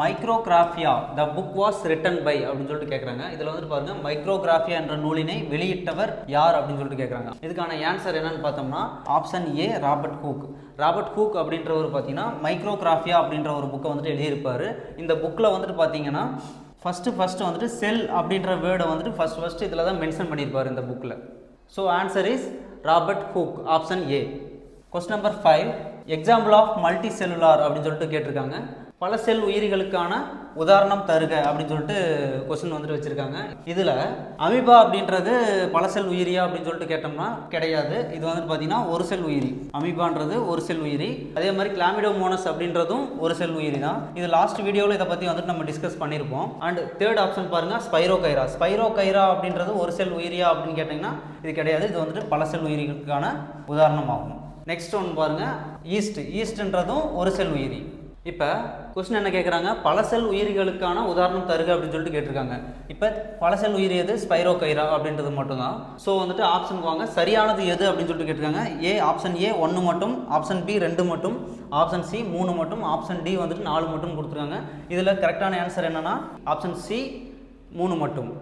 Micrographia the book was written by அப்படின்னு சொல்லிட்டு கேட்குறாங்க இதில் வந்துட்டு பாருங்க மைக்ரோகிராஃபியா என்ற நூலினை வெளியிட்டவர் யார் அப்படின்னு சொல்லிட்டு கேட்குறாங்க இதுக்கான ஆன்சர் என்னன்னு பார்த்தோம்னா option A Robert Hooke Robert Hooke அப்படின்றவர் பார்த்தீங்கன்னா மைக்ரோகிராஃபியா அப்படின்ற ஒரு புக்கை வந்துட்டு எழுதியிருப்பார். இந்த புக்கில் வந்துட்டு பார்த்தீங்கன்னா ஃபஸ்ட்டு ஃபஸ்ட்டு வந்துட்டு செல் அப்படின்ற வேர்டை வந்துட்டு ஃபஸ்ட் ஃபஸ்ட்டு இதில் தான் மென்ஷன் பண்ணியிருப்பார் இந்த புக்கில் so answer is Robert Hooke option A question number five example of multi cellular அப்படின்னு சொல்லிட்டு கேட்டிருக்காங்க. பல செல் உயிரிகளுக்கான உதாரணம் தருக அப்படின்னு சொல்லிட்டு கொஸ்டின் வந்துட்டு வச்சுருக்காங்க. இதில் அமிபா அப்படின்றது பல செல் உயிரியா அப்படின்னு சொல்லிட்டு கேட்டோம்னா கிடையாது. இது வந்துட்டு பார்த்தீங்கன்னா ஒரு செல் உயிரி. அமிபான்றது ஒரு செல் உயிரி. அதே மாதிரி கிளாமிடோமோனஸ் அப்படின்றதும் ஒரு செல் உயிரி தான் இது லாஸ்ட் வீடியோவில் இதை பற்றி வந்துட்டு நம்ம டிஸ்கஸ் பண்ணியிருப்போம் அண்ட் தேர்ட் ஆப்ஷன் பாருங்கள் ஸ்பைரோகைரா ஸ்பைரோகைரா அப்படின்றது ஒரு செல் உயிரியா அப்படின்னு கேட்டிங்கன்னா இது கிடையாது. இது வந்துட்டு பல செல் உயிரிகளுக்கான உதாரணமாகும். நெக்ஸ்ட் ஒன்று பாருங்க ஈஸ்ட் ஈஸ்ட்ன்றதும் ஒரு செல் உயிரி. இப்போ கொஸ்டின் என்ன கேட்குறாங்க பல செல் உயிரிகளுக்கான உதாரணம் தருக அப்படின்னு சொல்லிட்டு கேட்டிருக்காங்க. இப்போ பல செல் உயிரி எது? ஸ்பைரோ கைரா அப்படின்றது மட்டும்தான். ஸோ வந்துட்டு ஆப்ஷன் வாங்க. சரியானது எது அப்படின்னு சொல்லிட்டு கேட்டிருக்காங்க. ஏ ஆப்ஷன் ஏ ஒன்று மட்டும். ஆப்ஷன் பி ரெண்டு மட்டும். ஆப்ஷன் சி மூணு மட்டும். ஆப்ஷன் டி வந்துட்டு நாலு மட்டும் கொடுத்துருக்காங்க. இதில் கரெக்டான ஆன்சர் என்னன்னா ஆப்ஷன் சி மூணு மட்டும்.